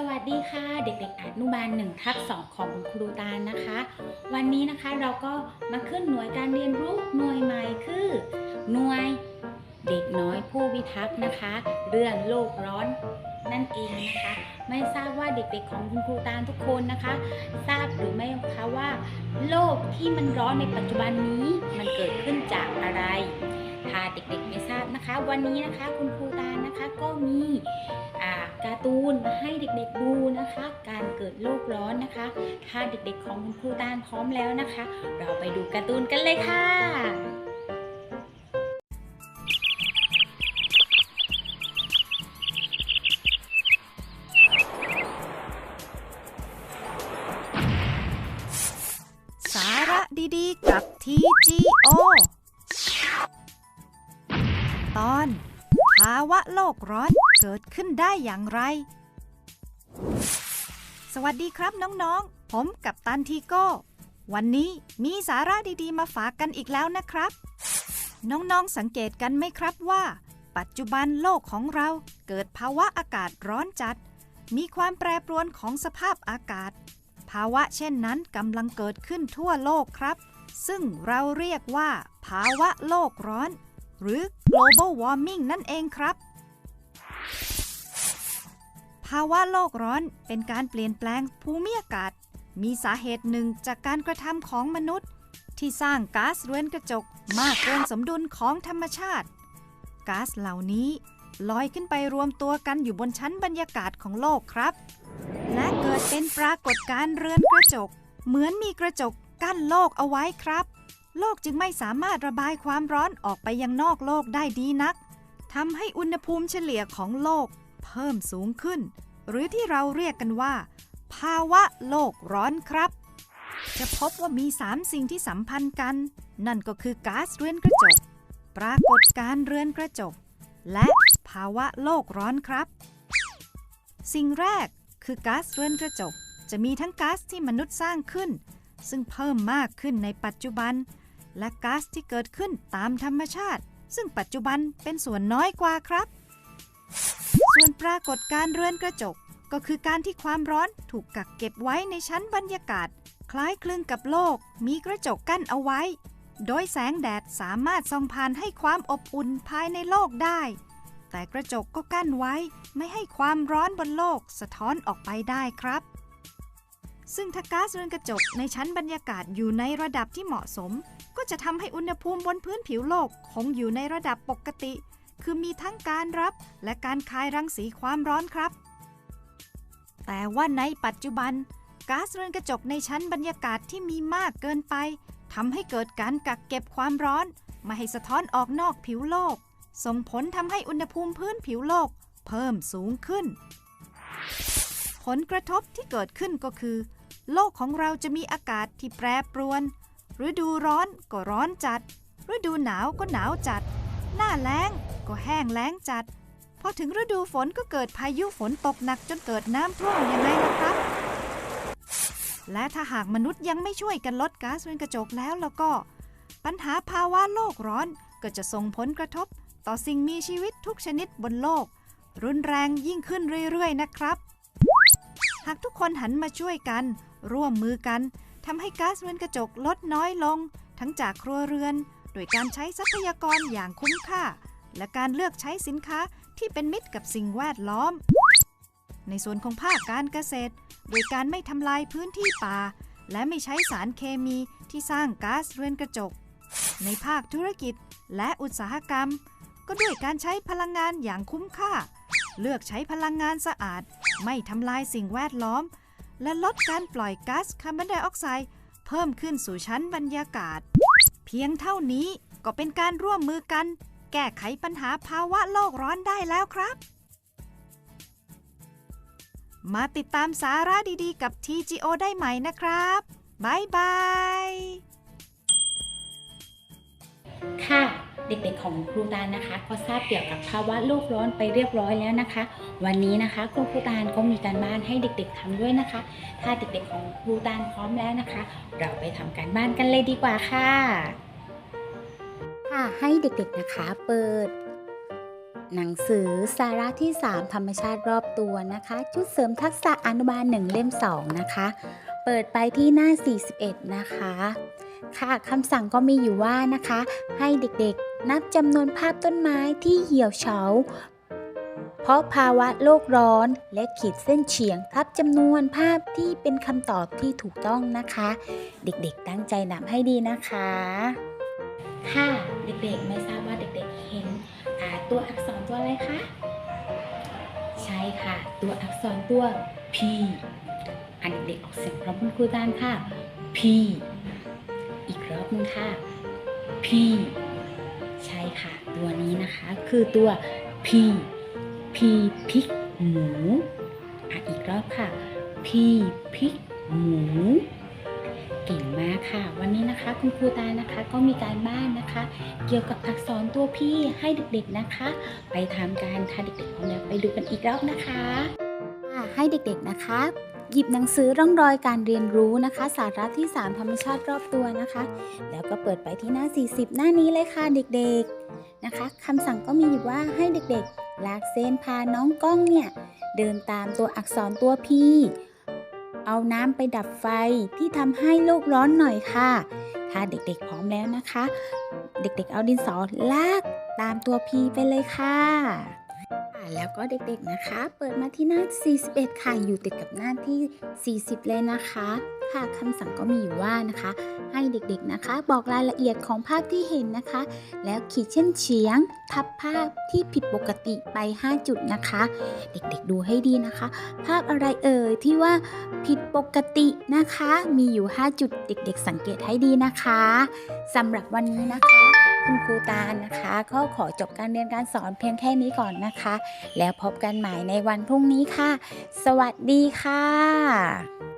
สวัสดีค่ะ เด็กๆอนุบาลหนึ่งทับสองของครูตาลนะคะ วันนี้นะคะเราก็มาขึ้นหน่วยการเรียนรู้หน่วยใหม่คือ หน่วยเด็กน้อยผู้พิทักษ์นะคะ เรื่องโลกร้อนนั่นเองนะคะ ไม่ทราบว่าเด็กๆของคุณครูตาลทุกคนนะคะ ทราบหรือไม่คะว่า โลกที่มันร้อนในปัจจุบันนี้มันเกิดขึ้นจากอะไราเด็กๆไม่ทราบนะคะ วันนี้นะคะคุณครูตาลนะคะก็มีการ์ตูนมาให้เด็กๆดูนะคะ การเกิดโลกร้อนนะคะ ถ้าเด็กๆของคุณครูตาลพร้อมแล้วนะคะ เราไปดูการ์ตูนกันเลยค่ะสาระดีๆกับ กร้อนเกิดขึ้นได้อย่างไร สวัสดีครับน้องๆ ผมกับตันทีโก้ วันนี้มีสาระดีๆ มาฝากกันอีกแล้วนะครับ น้องๆสังเกตกันไหมครับว่า ปัจจุบันโลกของเราเกิดภาวะอากาศร้อนจัด มีความแปรปรวนของสภาพอากาศ ภาวะเช่นนั้นกำลังเกิดขึ้นทั่วโลกครับ ซึ่งเราเรียกว่า ภาวะโลกร้อนหรือ global warming นั่นเองครับ ภาวะโลกร้อนเป็นการเปลี่ยนแปลงภูมิอากาศ มีสาเหตุหนึ่งจากการกระทำของมนุษย์ ที่สร้างก๊าซเรือนกระจกมากเกินสมดุลของธรรมชาติก๊าซเหล่านี้ลอยขึ้นไปรวมตัวกันอยู่บนชั้นบรรยากาศของโลกครับ และเกิดเป็นปรากฏการณ์เรือนกระจก เหมือนมีกระจกกั้นโลกเอาไว้ครับ โลกจึงไม่สามารถระบายความร้อนออกไปยังนอกโลกได้ดีนักทำให้อุณหภูมิเฉลี่ยของโลก เพิ่มสูงขึ้น หรือที่เราเรียกกันว่า ภาวะโลกร้อนครับ จะพบว่ามี 3 สิ่งที่สัมพันธ์กัน นั่นก็คือก๊าซเรือนกระจก ปรากฏการเรือนกระจก และภาวะโลกร้อนครับ สิ่งแรกคือก๊าซเรือนกระจก จะมีทั้งก๊าซที่มนุษย์สร้างขึ้น ซึ่งเพิ่มมากขึ้นในปัจจุบัน และก๊าซที่เกิดขึ้นตามธรรมชาติ ซึ่งปัจจุบันเป็นส่วนน้อยกว่าครับ ส่วนปรากฏการณ์เรือนกระจก ก็คือการที่ความร้อนถูกกักเก็บไว้ในชั้นบรรยากาศ คล้ายคลึงกับโลก มีกระจกกั้นเอาไว้ โดยแสงแดดสามารถส่องผ่านให้ความอบอุ่นภายในโลกได้ แต่กระจกก็กั้นไว้ ไม่ให้ความร้อนบนโลกสะท้อนออกไปได้ครับ ซึ่งถ้าก๊าซเรือนกระจกในชั้นบรรยากาศอยู่ในระดับที่เหมาะสม ก็จะทำให้อุณหภูมิบนพื้นผิวโลกคงอยู่ในระดับปกติ คือมีทั้งการรับและการคายรังสีความร้อนครับ แต่ว่าในปัจจุบันก๊าซเรือนกระจกในชั้นบรรยากาศที่มีมากเกินไปทำให้เกิดการกักเก็บความร้อน ไม่ให้สะท้อนออกนอกผิวโลก ส่งผลทำให้อุณหภูมิพื้นผิวโลก เพิ่มสูงขึ้น ผลกระทบที่เกิดขึ้นก็คือ โลกของเราจะมีอากาศที่แปรปรวน ฤดูร้อนก็ร้อนจัด ฤดูหนาวก็หนาวจัด หน้าแล้งก็แห้งแล้งจัด พอถึงฤดูฝนก็เกิดพายุฝนตกหนักจนเกิดน้ำท่วมยังไงล่ะครับ และถ้าหากมนุษย์ยังไม่ช่วยกันลดก๊าซเรือนกระจกแล้วแล้วก็ ปัญหาภาวะโลกร้อนก็จะส่งผลกระทบ ต่อสิ่งมีชีวิตทุกชนิดบนโลก รุนแรงยิ่งขึ้นเรื่อยๆนะครับ หากทุกคนหันมาช่วยกัน ร่วมมือกันทำให้ก๊าซเรือนกระจกลดน้อยลง ทั้งจากครัวเรือน โดยการใช้ทรัพยากรอย่างคุ้มค่า และการเลือกใช้สินค้าที่เป็นมิตรกับสิ่งแวดล้อม ในส่วนของภาคการเกษตร โดยการไม่ทำลายพื้นที่ป่า และไม่ใช้สารเคมีที่สร้างก๊าซเรือนกระจก ในภาคธุรกิจและอุตสาหกรรม ก็ด้วยการใช้พลังงานอย่างคุ้มค่า เลือกใช้พลังงานสะอาด ไม่ทำลายสิ่งแวดล้อม และลดการปล่อยก๊าซคาร์บอนไดออกไซด์เพิ่มขึ้นสู่ชั้นบรรยากาศ เพียงเท่านี้ก็เป็นการร่วมมือกัน แก้ไขปัญหาภาวะโลกร้อนได้แล้วครับ มาติดตามสาระดีๆ กับ TGO ได้ใหม่นะครับบายบาย เด็กๆของครูตาลนะคะ ก็ทราบเกี่ยวกับภาวะโลกร้อนไปเรียบร้อยแล้วนะคะ วันนี้นะคะคุณครูตาลก็มีการบ้านให้เด็ก ๆทำด้วยนะคะ ถ้าเด็กๆของครูตาลพร้อมแล้วนะคะ เราไปทำการบ้านกันเลยดีกว่าค่ะค่ะให้เด็กๆนะคะเปิด หนังสือสาระที่ 3 ธรรมชาติรอบตัวนะคะ ชุดเสริมทักษะอนุบาล 1 เล่ม 2 นะคะ เปิดไปที่หน้า 41 นะคะค่ะคำสั่งก็มีอยู่ว่านะคะ ให้เด็กๆ นับจำนวนภาพต้นไม้ที่เหี่ยวเฉา เพราะภาวะโลกร้อนและขีดเส้นเฉียงทับจำนวนภาพที่เป็นคำตอบที่ถูกต้องนะคะ เด็กๆ ตั้งใจนับให้ดีนะคะ ค่ะเด็กๆ ไม่ทราบว่าเด็กๆ เห็นตัวอักษรตัวอะไรคะ ใช่ค่ะ ตัวอักษรตัว P อันเด็กๆออกเสียงพร้อมคุณครูตานค่ะ P อีกรอบนึงค่ะ P ใช่ค่ะ ตัวนี้นะคะคือตัว P P พริกหมูอะอีกรอบค่ะ P พริกหมูเก่งมากค่ะ วันนี้นะคะคุณครูตานะคะก็มีการบ้านนะคะ เกี่ยวกับอักษรตัวพี่ให้เด็กๆนะคะ ไปทำการถ้าเด็กๆพร้อมแล้วไปดูกันอีกรอบนะคะ ให้เด็กๆนะคะ หยิบหนังสือร่องรอยการเรียนรู้นะคะ สาระที่ 3 ธรรมชาติรอบตัวนะคะ แล้วก็เปิดไปที่หน้า 40 หน้านี้เลยค่ะเด็กๆนะคะคำสั่งก็มีอยู่ว่าให้เด็กๆ ลากเส้นพาน้องกล้องเนี่ย เดินตามตัวอักษรตัวพีเอาน้ำไปดับไฟที่ทำให้โลกร้อนหน่อยค่ะ ถ้าเด็กๆพร้อมแล้วนะคะ เด็กๆเอาดินสอลากตามตัวพีไปเลยค่ะ แล้วก็เด็กๆนะคะ เปิดมาที่หน้า 41 ค่ะ อยู่ติดกับหน้าที่ 40 เลยนะคะ ค่ะคำสั่งก็มีอยู่ว่านะคะ ให้เด็กๆนะคะ บอกรายละเอียดของภาพที่เห็นนะคะ แล้วขีดเช่นเฉียง ทับภาพที่ผิดปกติไป 5 จุดนะคะ เด็กๆดูให้ดีนะคะ ภาพอะไรเอ่ยที่ว่าผิดปกตินะคะ มีอยู่ 5 จุดเด็ก ๆ สังเกตให้ดีนะคะสำหรับวันนี้นะคะ คุณครูตาลนะคะก็ขอจบการเรียนการสอนเพียงแค่นี้ก่อนนะคะ แล้วพบกันใหม่ในวันพรุ่งนี้ค่ะ สวัสดีค่ะ